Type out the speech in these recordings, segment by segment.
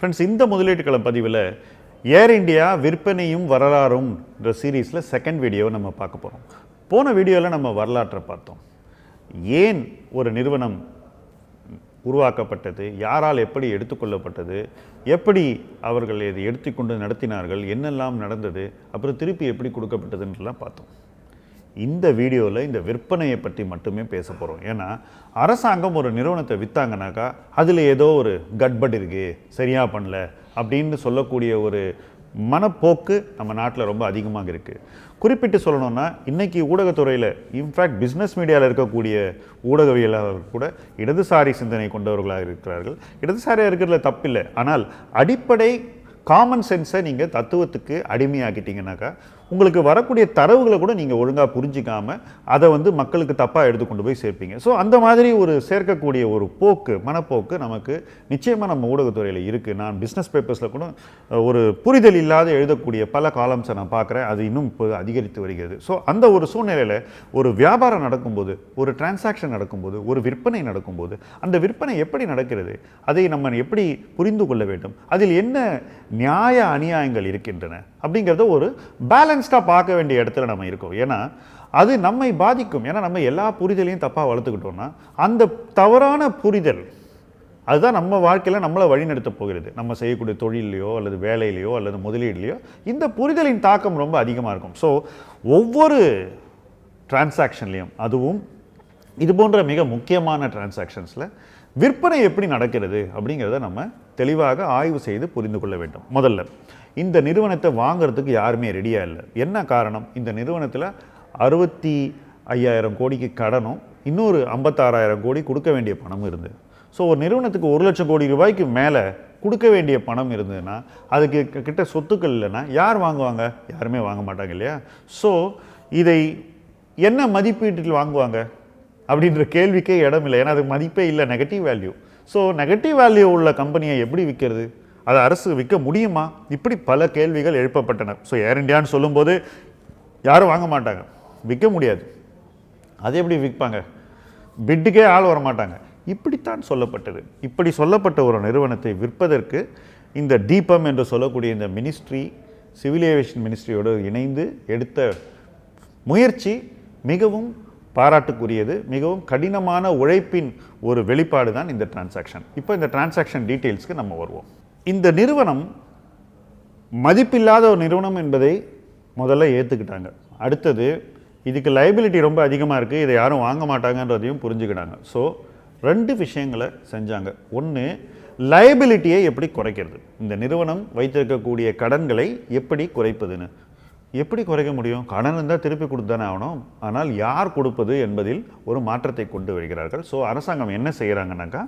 Friends இந்த முதலீட்டுக்களை பதிவில் ஏர் India விற்பனையும் வரலாறும்ன்ற சீரீஸில் செகண்ட் வீடியோவை நம்ம பார்க்க போகிறோம் போன வீடியோவில் நம்ம வரலாற்றை பார்த்தோம். ஏன் ஒரு நிறுவனம் உருவாக்கப்பட்டது? யாரால் எப்படி எடுத்துக்கொள்ளப்பட்டது எப்படி அவர்கள் இதை எடுத்துக்கொண்டு நடத்தினார்கள்? என்னெல்லாம் நடந்தது? அப்புறம் திருப்பி எப்படி கொடுக்கப்பட்டதுன்றலாம் பார்த்தோம். இந்த வீடியோவில் இந்த விற்பனையை பற்றி மட்டுமே பேச போகிறோம் ஏன்னா அரசாங்கம் ஒரு நிறுவனத்தை விற்றாங்கனாக்கா அதில் ஏதோ ஒரு கட்பட் இருக்குது சரியாக பண்ணல அப்படின்னு சொல்லக்கூடிய ஒரு மனப்போக்கு நம்ம நாட்டில் ரொம்ப அதிகமாக இருக்குது குறிப்பிட்டு சொல்லணும்னா இன்றைக்கி ஊடகத்துறையில் இன்ஃபேக்ட் பிஸ்னஸ் மீடியாவில் இருக்கக்கூடிய ஊடகவியலாளர்கள் கூட இடதுசாரி சிந்தனை கொண்டவர்களாக இருக்கிறார்கள். இடதுசாரியாக இருக்கிறதுல தப்பில்லை. ஆனால் அடிப்படை காமன் சென்ஸை நீங்கள் தத்துவத்துக்கு அடிமையாக்கிட்டீங்கன்னாக்கா உங்களுக்கு வரக்கூடிய தரவுகளை கூட நீங்கள் ஒழுங்காக புரிஞ்சிக்காமல் அதை வந்து மக்களுக்கு தப்பாக எடுத்து கொண்டு போய் சேர்ப்பீங்க. ஸோ அந்த மாதிரி ஒரு சேர்க்கக்கூடிய ஒரு போக்கு மனப்போக்கு நமக்கு நிச்சயமாக நம்ம ஊடகத்துறையில் இருக்குது நான் பிஸ்னஸ் பேப்பர்ஸில் கூட ஒரு புரிதல் இல்லாத எழுதக்கூடிய பல காலம்ஸை நான் பார்க்குறேன். அது இன்னும் இப்போ அதிகரித்து வருகிறது. ஸோ அந்த ஒரு சூழ்நிலையில் ஒரு வியாபாரம் நடக்கும்போது ஒரு டிரான்சாக்ஷன் நடக்கும்போது ஒரு விற்பனை நடக்கும்போது அந்த விற்பனை எப்படி நடக்கிறது? அதை நம்ம எப்படி புரிந்து கொள்ள வேண்டும்? அதில் என்ன நியாய அநியாயங்கள் இருக்கின்றன? அப்படிங்கிறத ஒரு பேலன்ஸ் பேலன்ஸ்டாக பார்க்க வேண்டிய இடத்துல நம்ம இருக்கோம். ஏன்னா அது நம்மை பாதிக்கும். ஏன்னா நம்ம எல்லா புரிதலையும் தப்பாக வளர்த்துக்கிட்டோம்னா அந்த தவறான புரிதல் அதுதான் நம்ம வாழ்க்கையில் நம்மளை வழிநடத்த போகிறது. நம்ம செய்யக்கூடிய தொழிலையோ அல்லது வேலையிலையோ அல்லது முதலீடுலையோ இந்த புரிதலின் தாக்கம் ரொம்ப அதிகமாக இருக்கும். ஸோ ஒவ்வொரு டிரான்சாக்ஷன்லேயும் அதுவும் இது போன்ற மிக முக்கியமான டிரான்சாக்ஷன்ஸில் விற்பனை எப்படி நடக்கிறது அப்படிங்கிறத நம்ம தெளிவாக ஆய்வு செய்து புரிந்து கொள்ள வேண்டும். முதல்ல இந்த நிறுவனத்தை வாங்குறதுக்கு யாருமே ரெடியாக இல்லை. என்ன காரணம்? இந்த நிறுவனத்தில் அறுபத்தி ஐயாயிரம் கோடிக்கு கடனும் இன்னொரு ஐம்பத்தாறாயிரம் கோடி கொடுக்க வேண்டிய பணம் இருந்தது. ஸோ ஒரு நிறுவனத்துக்கு ஒரு லட்சம் கோடி ரூபாய்க்கு மேலே கொடுக்க வேண்டிய பணம் இருந்ததுன்னா அதுக்கு கிட்ட சொத்துக்கள் இல்லைன்னா யார் வாங்குவாங்க? யாருமே வாங்க மாட்டாங்க இல்லையா? ஸோ இதை என்ன மதிப்பீட்டில் வாங்குவாங்க? அப்படின்ற கேள்விக்கே இடம் இல்லை ஏன்னா அதுக்கு மதிப்பே இல்லை. Negative value so negative value உள்ள கம்பெனியை எப்படி விற்கிறது? அதை அரசு விற்க முடியுமா? இப்படி பல கேள்விகள் எழுப்பப்பட்டன. ஸோ ஏர் இண்டியான்னு சொல்லும்போது யாரும் வாங்க மாட்டாங்க. விற்க முடியாது. அது எப்படி விற்பாங்க? பிட்டுக்கே ஆள் வர மாட்டாங்க இப்படித்தான் சொல்லப்பட்டது. இப்படி சொல்லப்பட்ட ஒரு நிறுவனத்தை விற்பதற்கு இந்த தீபம் என்று சொல்லக்கூடிய இந்த மினிஸ்ட்ரி சிவில் ஏவியேஷன் மினிஸ்ட்ரியோடு இணைந்து எடுத்த முயற்சி மிகவும் பாராட்டுக்குரியது. மிகவும் கடினமான உழைப்பின் ஒரு வெளிப்பாடு தான் இந்த டிரான்சாக்ஷன் இப்போ இந்த டிரான்சாக்ஷன் டீட்டெயில்ஸ்க்கு நம்ம வருவோம். இந்த நிறுவனம் மதிப்பில்லாத ஒரு நிறுவனம் என்பதை முதல்ல ஏற்றுக்கிட்டாங்க அடுத்தது இதுக்கு லைபிலிட்டி ரொம்ப அதிகமாக இருக்குது இதை யாரும் வாங்க மாட்டாங்கன்றதையும் புரிஞ்சுக்கிட்டாங்க. ஸோ ரெண்டு விஷயங்களை செஞ்சாங்க. ஒன்று லைபிலிட்டியை எப்படி குறைக்கிறது? இந்த நிறுவனம் வைத்திருக்கக்கூடிய கடன்களை எப்படி குறைப்பதுன்னு? எப்படி குறைக்க முடியும்? கடன் இருந்தால் திருப்பி கொடுத்தானே ஆகணும். ஆனால் யார் கொடுப்பது என்பதில் ஒரு மாற்றத்தை கொண்டு வருகிறார்கள். ஸோ அரசாங்கம் என்ன செய்கிறாங்கன்னாக்கா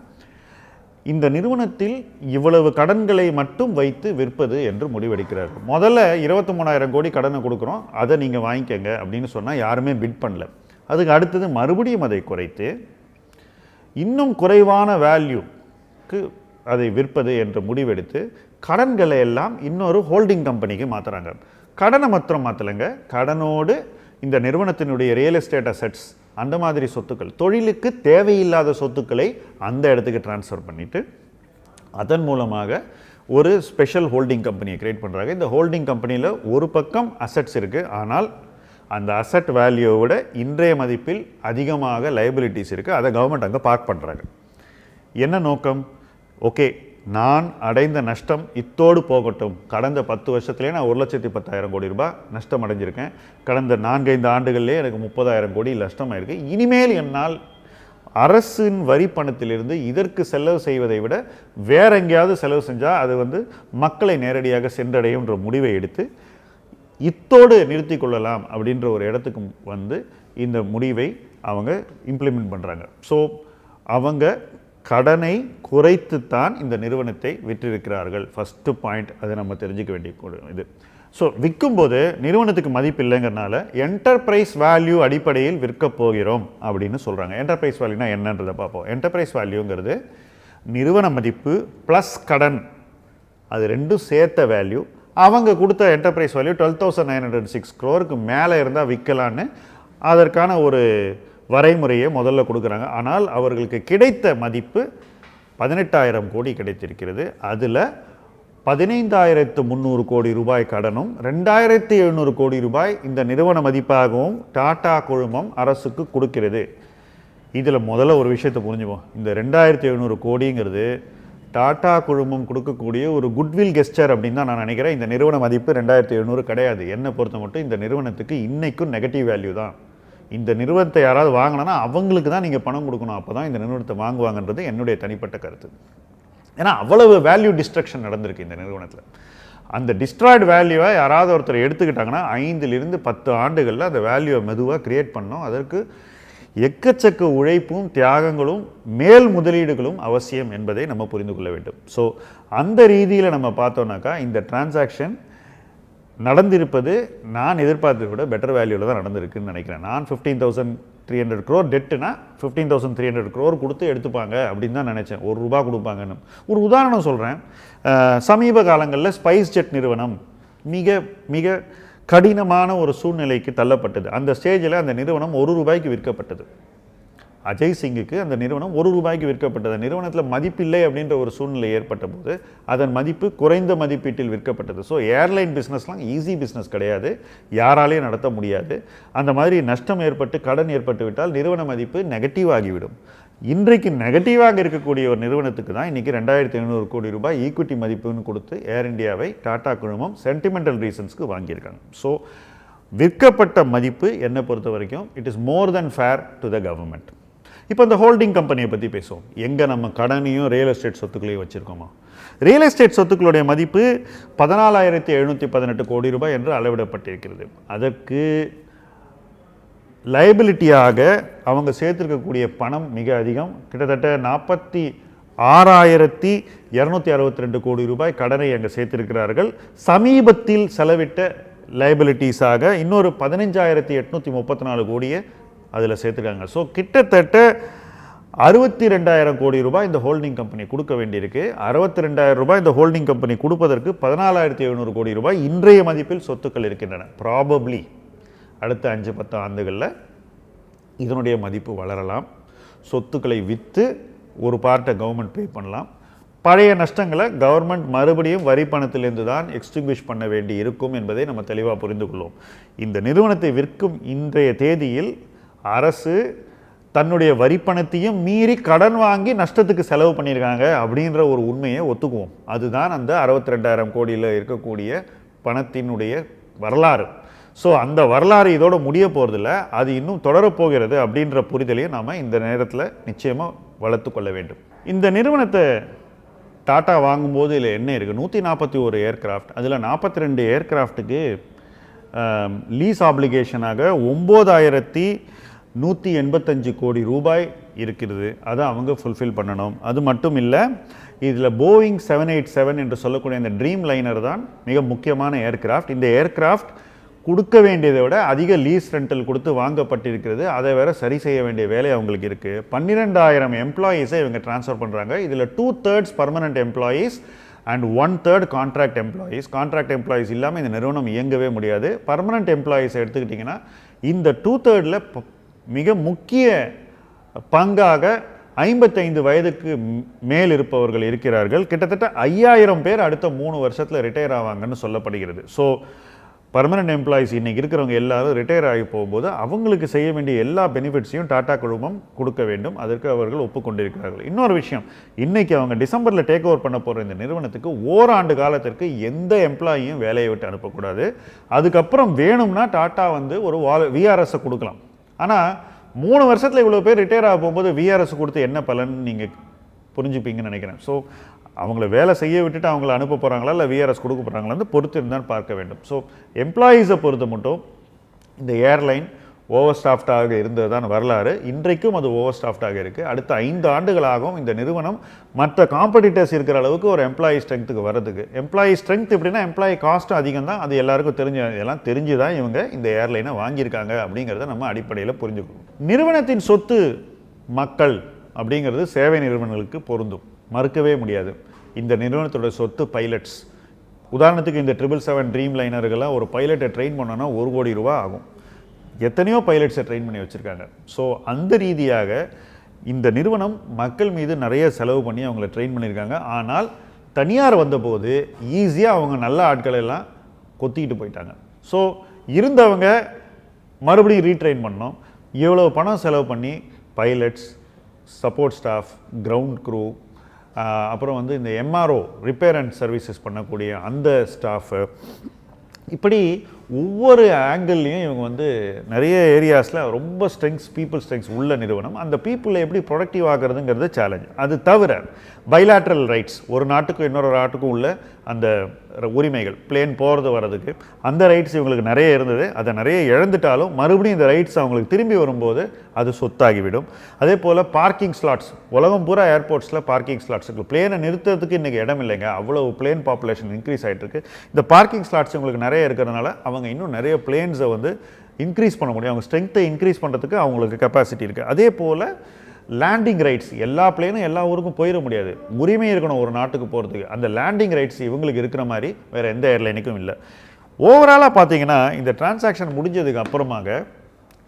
இந்த நிறுவனத்தில் இவ்வளவு கடன்களை மட்டும் வைத்து விற்பது என்று முடிவெடுக்கிறார்கள் முதல்ல இருபத்தி மூணாயிரம் கோடி கடனை கொடுக்குறோம். அதை நீங்கள் வாங்கிக்கங்க அப்படின்னு சொன்னால் யாருமே பிட் பண்ணல. அதுக்கு அடுத்தது மறுபடியும் அதை குறைத்து இன்னும் குறைவான வேல்யூக்கு அதை விற்பது என்று முடிவெடுத்து கடன்களை எல்லாம் இன்னொரு ஹோல்டிங் கம்பெனிக்கு மாற்றுறாங்க கடனை மாத்திரம் மாற்றலைங்க கடனோடு இந்த நிறுவனத்தினுடைய ரியல் எஸ்டேட் அசெட்ஸ் அந்த மாதிரி சொத்துக்கள். தொழிலுக்கு தேவையில்லாத சொத்துக்களை அந்த இடத்துக்கு ட்ரான்ஸ்ஃபர் பண்ணிவிட்டு அதன் மூலமாக ஒரு ஸ்பெஷல் ஹோல்டிங் கம்பெனியை கிரியேட் பண்ணுறாங்க இந்த ஹோல்டிங் கம்பெனியில் ஒரு பக்கம் அசெட்ஸ் இருக்குது ஆனால் அந்த அசெட் வேல்யூவை விட இன்றைய மதிப்பில் அதிகமாக லைபிலிட்டிஸ் இருக்குது அதை கவர்மெண்ட் அங்கே பார்க் பண்ணுறாங்க என்ன நோக்கம்? ஓகே நான் அடைந்த நஷ்டம் இத்தோடு போகட்டும். கடந்த பத்து வருஷத்துலேயே நான் ஒரு லட்சத்தி பத்தாயிரம் கோடி ரூபாய் நஷ்டம் அடைஞ்சிருக்கேன். கடந்த நான்கைந்து ஆண்டுகள்லேயே எனக்கு முப்பதாயிரம் கோடி நஷ்டமாயிருக்கு இனிமேல் என்னால் அரசின் வரி பணத்திலிருந்து இதற்கு செலவு செய்வதை விட வேற எங்கேயாவது செலவு செஞ்சால் அது வந்து மக்களை நேரடியாக சென்றடையும்ன்ற முடிவை எடுத்து இத்தோடு நிறுத்தி கொள்ளலாம் அப்படின்ற ஒரு இடத்துக்கு வந்து இந்த முடிவை அவங்க இம்ப்ளிமெண்ட் பண்ணுறாங்க ஸோ அவங்க கடனை குறைத்துத்தான் இந்த நிறுவனத்தை விற்றிருக்கிறார்கள். ஃபஸ்ட்டு பாயிண்ட் அதை நம்ம தெரிஞ்சுக்க வேண்டிய இது. ஸோ விற்கும்போது நிறுவனத்துக்கு மதிப்பு இல்லைங்கிறனால என்டர்பிரைஸ் வேல்யூ அடிப்படையில் விற்க போகிறோம் அப்படின்னு சொல்கிறாங்க என்டர்பிரைஸ் வேல்யூனா என்னன்றதை பார்ப்போம். என்டர்பிரைஸ் வேல்யூங்கிறது நிறுவன மதிப்பு ப்ளஸ் கடன். அது ரெண்டும் சேர்த்த வேல்யூ அவங்க கொடுத்த enterprise value twelve thousand nine hundred six க்ரோருக்கு மேலே இருந்தால் விற்கலான்னு அதற்கான ஒரு வரைமுறையை முதல்ல கொடுக்குறாங்க. ஆனால் அவர்களுக்கு கிடைத்த மதிப்பு பதினெட்டாயிரம் கோடி கிடைத்திருக்கிறது. அதில் பதினைந்தாயிரத்து முந்நூறு கோடி ரூபாய் கடனும் ரெண்டாயிரத்தி எழுநூறு கோடி ரூபாய் இந்த நிறுவன மதிப்பாகவும் டாடா குழுமம் அரசுக்கு கொடுக்கிறது. இதில் முதல்ல ஒரு விஷயத்தை புரிஞ்சுப்போம் இந்த ரெண்டாயிரத்தி எழுநூறு கோடிங்கிறது டாடா குழுமம் கொடுக்கக்கூடிய ஒரு குட்வில் கெஸ்டர் அப்படின்னு தான் நான் நினைக்கிறேன். இந்த நிறுவன மதிப்பு ரெண்டாயிரத்தி எழுநூறு கிடையாது. என்னை பொறுத்த மட்டும் இந்த நிறுவனத்துக்கு இன்றைக்கும் நெகட்டிவ் வேல்யூ தான். இந்த நிறுவனத்தை யாராவது வாங்கினா அவங்களுக்கு தான் நீங்கள் பணம் கொடுக்கணும். அப்போ தான் இந்த நிறுவனத்தை வாங்குவாங்கன்றது என்னுடைய தனிப்பட்ட கருத்து. ஏன்னா அவ்வளவு வேல்யூ டிஸ்ட்ரக்ஷன் நடந்திருக்கு இந்த நிறுவனத்தில். அந்த டிஸ்ட்ராய்டு வேல்யூவை யாராவது ஒருத்தர் எடுத்துக்கிட்டாங்கன்னா ஐந்திலிருந்து பத்து ஆண்டுகளில் அந்த வேல்யூவை மெதுவாக க்ரியேட் பண்ணோம் அதற்கு எக்கச்சக்க உழைப்பும் தியாகங்களும் மேல் முதலீடுகளும் அவசியம் என்பதை நம்ம புரிந்து கொள்ள வேண்டும். ஸோ அந்த ரீதியில் நம்ம பார்த்தோன்னாக்கா இந்த டிரான்சாக்ஷன் நடந்திருப்பது நான் எதிர்பார்த்ததை விட பெட்டர் வேல்யூவில் தான் நடந்திருக்குன்னு நினைக்கிறேன். நான் fifteen thousand three hundred crore டெட்டுனா fifteen thousand three hundred crore கொடுத்து எடுத்துப்பாங்க அப்படின்னு தான் நினச்சேன். ஒரு ரூபா கொடுப்பாங்கன்னு. ஒரு உதாரணம் சொல்கிறேன் சமீப காலங்களில் ஸ்பைஸ் ஜெட் நிறுவனம் மிக மிக கடினமான ஒரு சூழ்நிலைக்கு தள்ளப்பட்டது. அந்த ஸ்டேஜில் அந்த நிறுவனம் ஒரு ரூபாய்க்கு விற்கப்பட்டது. அஜய் சிங்குக்கு அந்த நிறுவனம் ஒரு ரூபாய்க்கு விற்கப்பட்டது. நிறுவனத்தில் மதிப்பில்லை அப்படின்ற ஒரு சூழ்நிலை ஏற்பட்ட போது அதன் மதிப்பு குறைந்த மதிப்பீட்டில் விற்கப்பட்டது. ஸோ ஏர்லைன் பிஸ்னஸ்லாம் ஈஸி பிஸ்னஸ் கிடையாது. யாராலையும் நடத்த முடியாது. அந்த மாதிரி நஷ்டம் ஏற்பட்டு கடன் ஏற்பட்டு விட்டால் நிறுவன மதிப்பு நெகட்டிவ் ஆகிவிடும். இன்றைக்கு நெகட்டிவாக இருக்கக்கூடிய ஒரு நிறுவனத்துக்கு தான் இன்றைக்கி ரெண்டாயிரத்தி ஐநூறு கோடி ரூபாய் ஈக்விட்டி மதிப்புன்னு கொடுத்து ஏர் இந்தியாவை டாடா குழுமம் சென்டிமெண்டல் ரீசன்ஸ்க்கு வாங்கியிருக்காங்க. ஸோ விற்கப்பட்ட மதிப்பு என்னை பொறுத்த வரைக்கும் it is more than fair to the government இப்போ இந்த ஹோல்டிங் கம்பெனியை பற்றி பேசுவோம். எங்கே நம்ம கடனையும் ரியல் எஸ்டேட் சொத்துக்களையும் வச்சுருக்கோமா? ரியல் எஸ்டேட் சொத்துக்களுடைய மதிப்பு பதினாலாயிரத்தி எழுநூற்றி பதினெட்டு கோடி ரூபாய் என்று அளவிடப்பட்டிருக்கிறது. அதற்கு லைபிலிட்டியாக அவங்க சேர்த்துருக்கக்கூடிய பணம் மிக அதிகம். கிட்டத்தட்ட நாற்பத்தி ஆறாயிரத்தி இரநூத்தி அறுபத்தி ரெண்டு கோடி ரூபாய் கடனை அங்கே சேர்த்திருக்கிறார்கள். சமீபத்தில் செலவிட்ட லைபிலிட்டிஸாக இன்னொரு பதினஞ்சாயிரத்தி எட்நூற்றி முப்பத்தி நாலு கோடியை அதில் சேர்த்துருக்காங்க. ஸோ கிட்டத்தட்ட அறுபத்தி ரெண்டாயிரம் கோடி ரூபாய் இந்த ஹோல்டிங் கம்பெனி கொடுக்க வேண்டியிருக்கு. அறுபத்தி ரெண்டாயிரம் ரூபாய் இந்த ஹோல்டிங் கம்பெனி கொடுப்பதற்கு பதினாலாயிரத்தி எழுநூறு கோடி ரூபாய் இன்றைய மதிப்பில் சொத்துக்கள் இருக்கின்றன. ப்ராபப்ளி அடுத்த அஞ்சு பத்து ஆண்டுகளில் இதனுடைய மதிப்பு வளரலாம். சொத்துக்களை விற்று ஒரு பார்ட்டை கவர்மெண்ட் பே பண்ணலாம். பழைய நஷ்டங்களை கவர்மெண்ட் மறுபடியும் வரி பணத்திலிருந்து தான் எக்ஸ்டிங்விஷ் பண்ண வேண்டி இருக்கும் என்பதை நம்ம தெளிவாக புரிந்து கொள்வோம். இந்த நிறுவனத்தை விற்கும் இன்றைய தேதியில் அரசு தன்னுடைய வரி பணத்தையும் மீறி கடன் வாங்கி நஷ்டத்துக்கு செலவு பண்ணியிருக்காங்க அப்படின்ற ஒரு உண்மையை ஒத்துக்குவோம். அதுதான் அந்த அறுபத்தி ரெண்டாயிரம் கோடியில் இருக்கக்கூடிய பணத்தினுடைய வரலாறு. ஸோ அந்த வரலாறு இதோட முடிய போகிறதில்ல அது இன்னும் தொடரப்போகிறது அப்படின்ற புரிதலையும் நாம் இந்த நேரத்தில் நிச்சயமாக வளர்த்து கொள்ள வேண்டும். இந்த நிறுவனத்தை டாட்டா வாங்கும்போது இதில் என்ன இருக்குது நூற்றி நாற்பத்தி ஒரு ஏர்க்ராஃப்ட். அதில் நாற்பத்தி ரெண்டு ஏர்க்ராஃப்ட்டுக்கு லீஸ் ஆப்ளிகேஷனாக ஒம்போதாயிரத்தி நூற்றி எண்பத்தஞ்சு கோடி ரூபாய் இருக்கிறது. அதை அவங்க ஃபுல்ஃபில் பண்ணணும். அது மட்டும் இல்லை இதில் போயிங் செவன் எயிட் செவன் என்று சொல்லக்கூடிய இந்த ட்ரீம் லைனர் தான் மிக முக்கியமான ஏர்கிராஃப்ட் இந்த ஏர்கிராஃப்ட் கொடுக்க வேண்டியதை விட அதிக லீஸ் ரெண்டல் கொடுத்து வாங்கப்பட்டிருக்கிறது. அதை வேற சரி செய்ய வேண்டிய வேலை அவங்களுக்கு இருக்குது பன்னிரெண்டாயிரம் எம்ப்ளாயீஸை இவங்க ட்ரான்ஸ்ஃபர் பண்ணுறாங்க இதில் two thirds permanent employees and one third contract employees contract employees இல்லாமல் இந்த நிறுவனம் இயங்கவே முடியாது. பர்மனன்ட் எம்ப்ளாயீஸ் எடுத்துக்கிட்டிங்கன்னா இந்த டூ தேர்டில் மிக முக்கிய பங்காக ஐம்பத்தைந்து வயதுக்கு மேல் இருப்பவர்கள் இருக்கிறார்கள். கிட்டத்தட்ட ஐயாயிரம் பேர் அடுத்த மூணு வருஷத்தில் ரிட்டையர் ஆவாங்கன்னு சொல்லப்படுகிறது. ஸோ பர்மனன்ட் எம்ப்ளாயிஸ் இன்றைக்கி இருக்கிறவங்க எல்லாரும் ரிட்டையர் ஆகி போகும்போது அவங்களுக்கு செய்ய வேண்டிய எல்லா பெனிஃபிட்ஸையும் டாடா குழுமம் கொடுக்க வேண்டும். அதற்கு அவர்கள் ஒப்புக்கொண்டிருக்கிறார்கள் இன்னொரு விஷயம் இன்றைக்கி அவங்க டிசம்பரில் டேக் ஓவர் பண்ண போகிற இந்த நிறுவனத்துக்கு ஓராண்டு காலத்திற்கு எந்த எம்ப்ளாயியும் வேலையை விட்டு அனுப்பக்கூடாது. அதுக்கப்புறம் வேணும்னா டாட்டா வந்து ஒரு விஆர்எஸை கொடுக்கலாம். ஆனால் மூணு வருஷத்தில் இவ்வளோ பேர் ரிட்டையர் ஆக போகும்போது விஆர்எஸ் கொடுத்து என்ன பலன் நீங்கள் புரிஞ்சுப்பீங்கன்னு நினைக்கிறேன். ஸோ அவங்கள வேலை செய்ய விட்டுட்டு அவங்கள அனுப்ப போகிறாங்களா இல்லை விஆர்எஸ் கொடுக்க போகிறாங்களான்னு பொறுத்து இருந்தால் பார்க்க வேண்டும். ஸோ எம்ப்ளாயீஸை பொறுத்த மட்டும் இந்த ஏர்லைன் ஓவர் ஸ்டாஃப்டாக இருந்தது வரலாறு. இன்றைக்கும் அது ஓவர் ஸ்டாஃப்டாக இருக்குது அடுத்த ஐந்து ஆண்டுகளாகவும் இந்த நிறுவனம் மற்ற காம்படிட்டர்ஸ் இருக்கிற அளவுக்கு ஒரு எம்ப்ளாயி ஸ்ட்ரென்த்துக்கு வரதுக்கு எம்ப்ளாயி ஸ்ட்ரென்த் எப்படின்னா எம்ப்ளாயி காஸ்ட்டும் அதிகம் தான் அது எல்லாருக்கும் தெரிஞ்ச எல்லாம் தெரிஞ்சு தான் இவங்க இந்த ஏர்லைனை வாங்கியிருக்காங்க அப்படிங்கிறத நம்ம அடிப்படையில் புரிஞ்சுக்கணும். நிறுவனத்தின் சொத்து மக்கள் அப்படிங்கிறது சேவை நிறுவனங்களுக்கு பொருந்தும். மறுக்கவே முடியாது. இந்த நிறுவனத்தோட சொத்து பைலட்ஸ் உதாரணத்துக்கு இந்த ட்ரிபிள் செவன் ட்ரீம் லைனர்கள்லாம் ஒரு பைலட்டை ட்ரெயின் பண்ணோன்னா ஒரு கோடி ரூபா ஆகும். எத்தனையோ பைலட்ஸை ட்ரெயின் பண்ணி வச்சுருக்காங்க. ஸோ அந்த ரீதியாக இந்த நிறுவனம் மக்கள் மீது நிறைய செலவு பண்ணி அவங்கள ட்ரெயின் பண்ணியிருக்காங்க. ஆனால் தனியார் வந்தபோது ஈஸியாக அவங்க நல்ல ஆட்களை எல்லாம் கொத்திக்கிட்டு போயிட்டாங்க. ஸோ இருந்தவங்க மறுபடியும் ரீட்ரெயின் பண்ணோம். இவ்வளோ பணம் செலவு பண்ணி pilots support staff ground crew அப்புறம் வந்து இந்த எம்ஆர்ஓ ரிப்பேர் அண்ட் சர்வீசஸ் பண்ணக்கூடிய அந்த ஸ்டாஃபு இப்படி ஒவ்வொரு ஆங்கிள்லேயும் இவங்க வந்து நிறைய ஏரியாஸில் ரொம்ப ஸ்ட்ரெங்ஸ் பீப்புள் ஸ்ட்ரெங்ஸ் உள்ள நிறுவனம். அந்த பீப்புளை எப்படி ப்ரொடக்டிவ் ஆகிறதுங்கிறது சேலஞ்ச் அது தவிர பைலாட்ரல் ரைட்ஸ் ஒரு நாட்டுக்கும் இன்னொரு நாட்டுக்கும் உள்ள அந்த உரிமைகள் பிளேன் போகிறது வர்றதுக்கு. அந்த ரைட்ஸ் இவங்களுக்கு நிறைய இருந்தது. அதை நிறைய இழந்துட்டாலும் மறுபடியும் இந்த ரைட்ஸ் அவங்களுக்கு திரும்பி வரும்போது அது சொத்தாகிவிடும். அதே போல் பார்க்கிங் ஸ்லாட்ஸ் உலகம் பூரா ஏர்போர்ட்ஸில் பார்க்கிங் ஸ்லாட்ஸ் இருக்குது பிளேனை நிறுத்துறதுக்கு இன்றைக்கி இடம் இல்லைங்க. அவ்வளோ பிளேன் பாப்புலேஷன் இன்க்ரீஸ் ஆகிட்டு இருக்கு இந்த பார்க்கிங் ஸ்லாட்ஸ் உங்களுக்கு நிறைய இருக்கிறதுனால அவங்க இன்னும் நிறைய பிளேன்ஸை வந்து இன்க்ரீஸ் பண்ண முடியும். அவங்க ஸ்ட்ரென்த்தை இன்க்ரீஸ் பண்ணுறதுக்கு அவங்களுக்கு கெப்பாசிட்டி இருக்குது அதே போல் லேண்டிங் ரைட்ஸ் எல்லா பிளேனும் எல்லா ஊருக்கும் போயிட முடியாது. உரிமை இருக்கணும் ஒரு நாட்டுக்கு போகிறதுக்கு அந்த லேண்டிங் ரைட்ஸ் இவங்களுக்கு இருக்கிற மாதிரி வேறு எந்த ஏர்லைனுக்கும் இல்லை. ஓவராலாக பார்த்தீங்கன்னா இந்த டிரான்சாக்ஷன் முடிஞ்சதுக்கு அப்புறமாக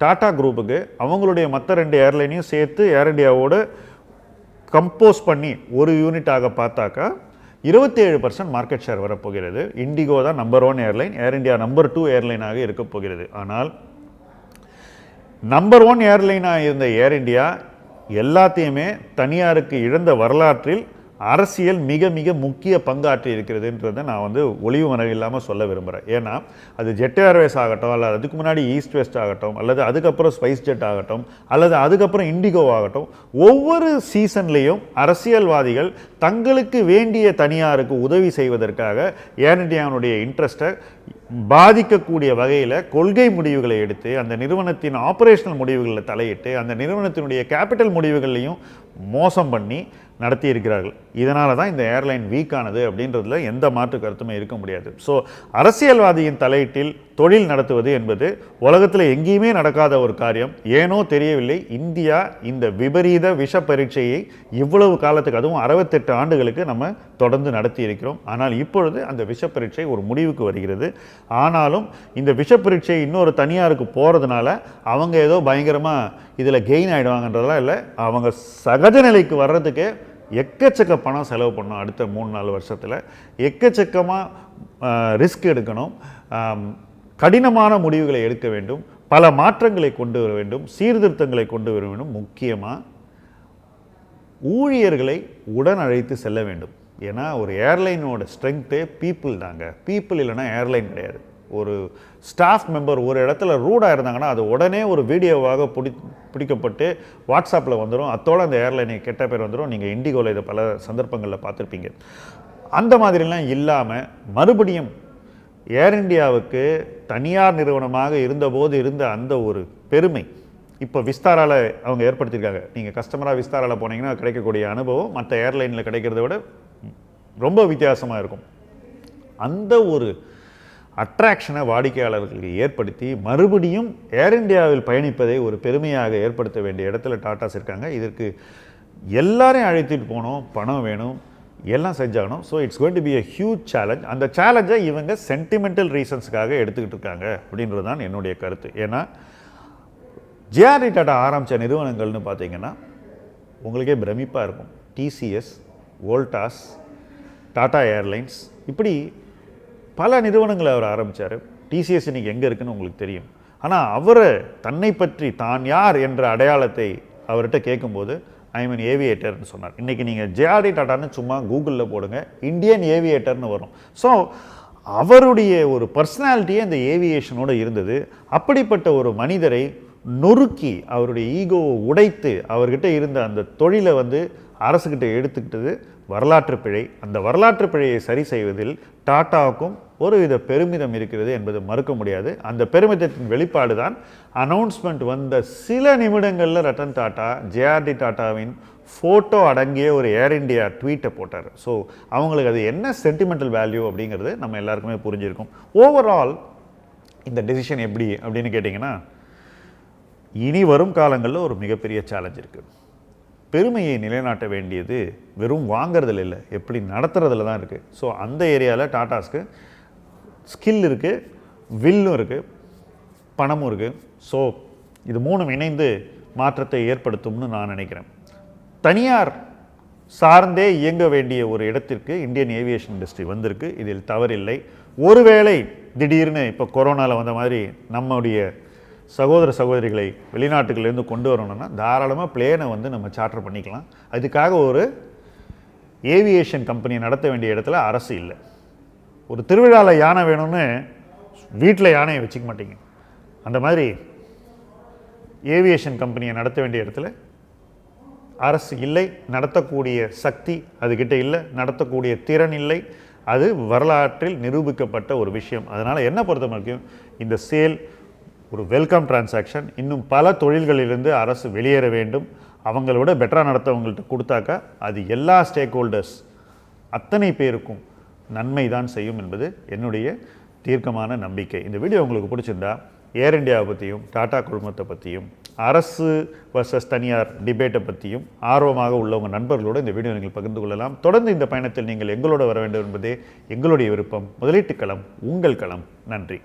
டாடா குரூப்புக்கு அவங்களுடைய மற்ற ரெண்டு ஏர்லைனையும் சேர்த்து ஏர் இண்டியாவோடு கம்போஸ் பண்ணி ஒரு யூனிட்டாக பார்த்தாக்கா இருபத்தேழு பர்சன்ட் மார்க்கெட் ஷேர் வரப்போகிறது. இண்டிகோ தான் number one airline Air India number two ஏர்லைனாக இருக்கப் போகிறது. ஆனால் நம்பர் ஒன் ஏர்லைனாக இருந்த ஏர் இந்தியா எல்லாத்தையுமே தனியாருக்கு இழந்த வரலாற்றில் அரசியல் மிக மிக முக்கிய பங்காற்றி இருக்கிறதுன்றதை நான் வந்து ஒளிவு மனைவி இல்லாமல் சொல்ல விரும்புகிறேன் ஏன்னா அது ஜெட் ஏர்வேஸ் ஆகட்டும் அல்லது அதுக்கு முன்னாடி ஈஸ்ட் வெஸ்ட் ஆகட்டும் அல்லது அதுக்கப்புறம் ஸ்பைஸ் ஜெட் ஆகட்டும் அல்லது அதுக்கப்புறம் இண்டிகோ ஆகட்டும் ஒவ்வொரு சீசன்லேயும் அரசியல்வாதிகள் தங்களுக்கு வேண்டிய தனியாருக்கு உதவி செய்வதற்காக ஏர் இண்டியாவுடைய இன்ட்ரெஸ்ட்டை பாதிக்கக்கூடிய வகையில் கொள்கை முடிவுகளை எடுத்து அந்த நிறுவனத்தின் ஆபரேஷனல் முடிவுகளில் தலையிட்டு அந்த நிறுவனத்தினுடைய கேபிட்டல் முடிவுகளையும் மோசம் பண்ணி நடத்தி இருக்கிறார்கள் இதனால தான் இந்த ஏர்லைன் வீக்கானது அப்படின்றதுல எந்த மாற்று கருத்துமே இருக்க முடியாது. ஸோ அரசியல்வாதியின் தலையீட்டில் தொழில் நடத்துவது என்பது உலகத்தில் எங்கேயுமே நடக்காத ஒரு காரியம். ஏனோ தெரியவில்லை இந்தியா இந்த விபரீத விஷ பரீட்சையை இவ்வளவு காலத்துக்கு அதுவும் அறுபத்தெட்டு ஆண்டுகளுக்கு நம்ம தொடர்ந்து நடத்தி இருக்கிறோம் ஆனால் இப்பொழுது அந்த விஷ பரீட்சை ஒரு முடிவுக்கு வருகிறது. ஆனாலும் இந்த விஷ பரீட்சை இன்னொரு தனியாருக்கு போகிறதுனால அவங்க ஏதோ பயங்கரமாக இதில் கெயின் ஆகிடுவாங்கன்றதெல்லாம் இல்லை. அவங்க சகஜ நிலைக்கு வர்றதுக்கே எக்கச்சக்க பணம் செலவு பண்ணணும் அடுத்த மூணு நாலு வருஷத்தில். எக்கச்சக்கமாக ரிஸ்க் எடுக்கணும். கடினமான முடிவுகளை எடுக்க வேண்டும் பல மாற்றங்களை கொண்டு வர வேண்டும் சீர்திருத்தங்களை கொண்டு வர வேண்டும். முக்கியமாக ஊழியர்களை உடன் அழைத்து செல்ல வேண்டும். ஏன்னா ஒரு ஏர்லைனோட ஸ்ட்ரென்த்தே பீப்புள் தாங்க. பீப்புள் இல்லைன்னா ஏர்லைன் கிடையாது. ஒரு ஸ்டாஃப் மெம்பர் ஒரு இடத்துல ரூடாக இருந்தாங்கன்னா அது உடனே ஒரு வீடியோவாக பிடி பிடிக்கப்பட்டு வாட்ஸ்அப்பில் வந்துடும் அத்தோட அந்த ஏர்லைனை கெட்ட பேர் வந்துடும் நீங்கள் இண்டிகோவில் இதை பல சந்தர்ப்பங்களில் பார்த்துருப்பீங்க. அந்த மாதிரிலாம் இல்லாமல் மறுபடியும் ஏர் இண்டியாவுக்கு தனியார் நிறுவனமாக இருந்தபோது இருந்த அந்த ஒரு பெருமை இப்போ விஸ்தாரால அவங்க ஏற்படுத்தியிருக்காங்க. நீங்கள் கஸ்டமராக விஸ்தாரால போனீங்கன்னா கிடைக்கக்கூடிய அனுபவம் மற்ற ஏர்லைனில் கிடைக்கிறத விட ரொம்ப வித்தியாசமாக இருக்கும். அந்த ஒரு அட்ராக்ஷனை வாடிக்கையாளர்களுக்கு ஏற்படுத்தி மறுபடியும் ஏர் இந்தியாவில் பயணிப்பதை ஒரு பெருமையாக ஏற்படுத்த வேண்டிய இடத்துல டாட்டாஸ் இருக்காங்க. இதற்கு எல்லாரையும் அழைத்துட்டு போனோம். பணம் வேணும். எல்லாம் செஞ்சாகணும். So it's going to be a huge challenge அந்த சேலஞ்சை இவங்க சென்டிமெண்டல் ரீசன்ஸ்க்காக எடுத்துக்கிட்டு இருக்காங்க அப்படின்றது தான் என்னுடைய கருத்து. ஏன்னா ஜேஆர்டி டாட்டா ஆரம்பித்த நிறுவனங்கள்னு பார்த்தீங்கன்னா உங்களுக்கே பிரமிப்பாக இருக்கும். டிசிஎஸ் வோல்டாஸ் டாடா ஏர்லைன்ஸ் இப்படி பல நிறுவனங்களை அவர் ஆரம்பித்தார் டிசிஎஸ் இன்றைக்கி எங்கே இருக்குன்னு உங்களுக்கு தெரியும். ஆனால் அவரை தன்னை பற்றி தான் யார் என்ற அடையாளத்தை அவர்கிட்ட கேட்கும்போது ஐ மீன் ஏவியேட்டர்னு சொன்னார். இன்றைக்கி நீங்கள் ஜேஆர்டி டாட்டான்னு சும்மா கூகுளில் போடுங்க இந்தியன் ஏவியேட்டர்னு வரும். ஸோ அவருடைய ஒரு பர்சனாலிட்டியே அந்த ஏவியேஷனோடு இருந்தது. அப்படிப்பட்ட ஒரு மனிதரை நொறுக்கி அவருடைய ஈகோவை உடைத்து அவர்கிட்ட இருந்த அந்த தொழிலை வந்து அரசுக்கிட்ட எடுத்துக்கிட்டது. வரலாற்று பிழை. அந்த வரலாற்று பிழையை சரி செய்வதில் டாட்டாவுக்கும் ஒருவித பெருமிதம் இருக்கிறது என்பது மறுக்க முடியாது. அந்த பெருமிதத்தின் வெளிப்பாடு தான் அனௌன்ஸ்மெண்ட் வந்த சில நிமிடங்களில் ரத்தன் டாட்டா ஜேஆர்டி டாட்டாவின் ஃபோட்டோ அடங்கிய ஒரு ஏர் இந்தியா ட்வீட்டை போட்டார். ஸோ அவங்களுக்கு அது என்ன சென்டிமெண்டல் வேல்யூ அப்படிங்கிறது நம்ம எல்லாருக்குமே புரிஞ்சிருக்கும். ஓவரால் இந்த டெசிஷன் எப்படி அப்படின்னு கேட்டிங்கன்னா இனி வரும் காலங்களில் ஒரு மிகப்பெரிய சேலஞ்ச் இருக்குது பெருமையை நிலைநாட்ட வேண்டியது வெறும் வாங்குறதுல இல்லை எப்படி நடத்துறதுல தான் இருக்குது ஸோ அந்த ஏரியாவில் டாட்டாஸ்க்கு ஸ்கில் இருக்குது வில்லும் இருக்குது பணமும் இருக்குது ஸோ இது மூணும் இணைந்து மாற்றத்தை ஏற்படுத்தும்னு நான் நினைக்கிறேன். தனியார் சார்ந்தே இயங்க வேண்டிய ஒரு இடத்திற்கு இந்தியன் ஏவியேஷன் இண்டஸ்ட்ரி வந்திருக்கு. இதில் தவறில்லை. ஒருவேளை திடீர்னு இப்போ கொரோனாவில் வந்த மாதிரி நம்முடைய சகோதர சகோதரிகளை வெளிநாட்டுகளிலேருந்து கொண்டு வரணும்னா தாராளமாக பிளேனை வந்து நம்ம சார்ட்டர் பண்ணிக்கலாம். அதுக்காக ஒரு ஏவியேஷன் கம்பெனி நடத்த வேண்டிய இடத்துல அரசு இல்லை. ஒரு திருவிழாவில் யானை வேணும்னு வீட்டில் யானையை வச்சுக்க மாட்டீங்க. அந்த மாதிரி ஏவியேஷன் கம்பெனியை நடத்த வேண்டிய இடத்துல அரசு இல்லை நடத்தக்கூடிய சக்தி அதுக்கிட்ட இல்லை நடத்தக்கூடிய திறன் இல்லை அது வரலாற்றில் நிரூபிக்கப்பட்ட ஒரு விஷயம். அதனால் என்ன பொறுத்த வரைக்கும் இந்த சேல் ஒரு வெல்கம் டிரான்சாக்ஷன் இன்னும் பல தொழில்களிலிருந்து அரசு வெளியேற வேண்டும். அவங்களோட பெட்டராக நடத்தவங்கள்ட்ட கொடுத்தாக்கா அது எல்லா ஸ்டேக் ஹோல்டர்ஸ் அத்தனை பேருக்கும் நன்மை தான் செய்யும் என்பது என்னுடைய தீர்க்கமான நம்பிக்கை. இந்த வீடியோ உங்களுக்கு பிடிச்சிருந்தா ஏர் இந்தியாவை பற்றியும் டாடா குழுமத்தை பற்றியும் அரசு வர்சஸ் தனியார் டிபேட்டை பற்றியும் ஆர்வமாக உள்ளவங்க நண்பர்களோடு இந்த வீடியோ நீங்கள் பகிர்ந்து கொள்ளலாம். தொடர்ந்து இந்த பயணத்தில் நீங்கள் எங்களோட வர வேண்டும் என்பதே எங்களுடைய விருப்பம். முதலீட்டு களம் உங்கள் களம். நன்றி.